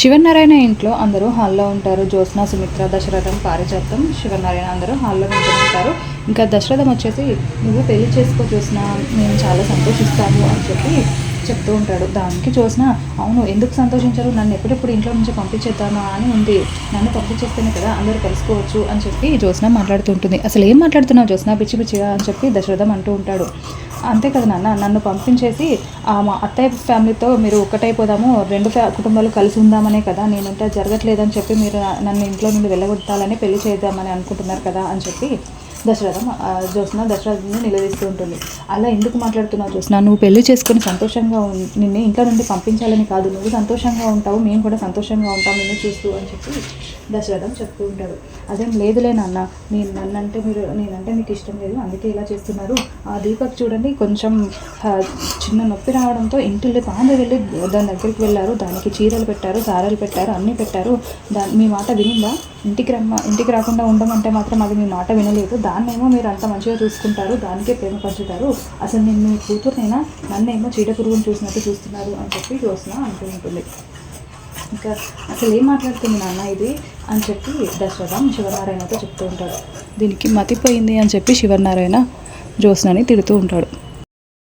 శివనారాయణ ఇంట్లో అందరూ హాల్లో ఉంటారు. జ్యోత్స్న సుమిత్ర దశరథం పారిజాతం శివనారాయణ అందరూ హాల్లో ఉంటారు ఇంకా దశరథం వచ్చేసి నువ్వు పెళ్ళి చేసుకో జ్యోత్స్న మేము చాలా సంతోషిస్తాము అని చెప్పి చెప్తూ ఉంటాడు. దానికి చూసిన అవును ఎందుకు సంతోషించారు? నన్ను ఎప్పుడెప్పుడు ఇంట్లో నుంచి పంపించేద్దామా? అని ఉంది. నన్ను పంపించేస్తేనే కదా అందరూ కలుసుకోవచ్చు అని చెప్పి జ్యోత్స్న మాట్లాడుతూ ఉంటుంది. అసలు ఏం మాట్లాడుతున్నావు జ్యోత్స్న? పిచ్చి పిచ్చిగా అని చెప్పి దశరథం అంటూ ఉంటాడు. అంతే కదా నాన్న నన్ను పంపించేసి మా అత్తయ్య ఫ్యామిలీతో మీరు ఒక్కటైపోదాము రెండు ఫ్యా కుటుంబాలు కలిసి ఉందామనే కదా నేనుంటే జరగట్లేదని చెప్పి మీరు నన్ను ఇంట్లో నుండి వెళ్ళగొట్టాలని పెళ్ళి చేద్దామని అనుకుంటున్నారు కదా అని చెప్పి దశరథం జ్యోత్స్న దశరథుని నిలదీస్తూ ఉంటుంది. అలా ఎందుకు మాట్లాడుతున్నావు జ్యోత్స్న? నువ్వు పెళ్ళి చేసుకుని సంతోషంగా ఉన్- నిన్ను ఇంట్లో నుండి పంపించాలని కాదు. నువ్వు సంతోషంగా ఉంటావు మేము కూడా సంతోషంగా ఉంటాం నిన్ను చూస్తూ అని చెప్పి దశరథం చెప్తూ ఉంటాడు. అదేం లేదులే నాన్న నేను నన్నంటే మీరు నేనంటే మీకు ఇష్టం లేదు అందుకే ఇలా చేస్తున్నారు. ఆ దీపక్ చూడండి కొంచెం చిన్న నొప్పి రావడంతో ఇంటిల్లి పాంద వెళ్ళి దాని దగ్గరికి వెళ్ళారు. దానికి చీరలు పెట్టారు సారాలు పెట్టారు అన్నీ పెట్టారు. దాని మీ మాట వినిందా? ఇంటికి రమ్మ ఇంటికి రాకుండా ఉండమంటే మాత్రం అది మీ మాట వినలేదు. నన్నేమో మీరు అంత మంచిగా చూసుకుంటారు దానికే ప్రేమ పంచుతారు అసలు నేను మీ కూతురునైనా నన్నేమో చీడ పురుగును చూసినట్టు చూస్తున్నారు అని చెప్పి జ్యోత్స్న అంటూ ఉంటుంది. ఇంకా అసలు ఏం మాట్లాడుతుంది నాన్న ఇది అని చెప్పి దశరథం శివనారాయణతో చెప్తూ ఉంటాడు. దీనికి మతిపోయింది అని చెప్పి శివనారాయణ జ్యోత్స్నని తిడుతూ ఉంటాడు.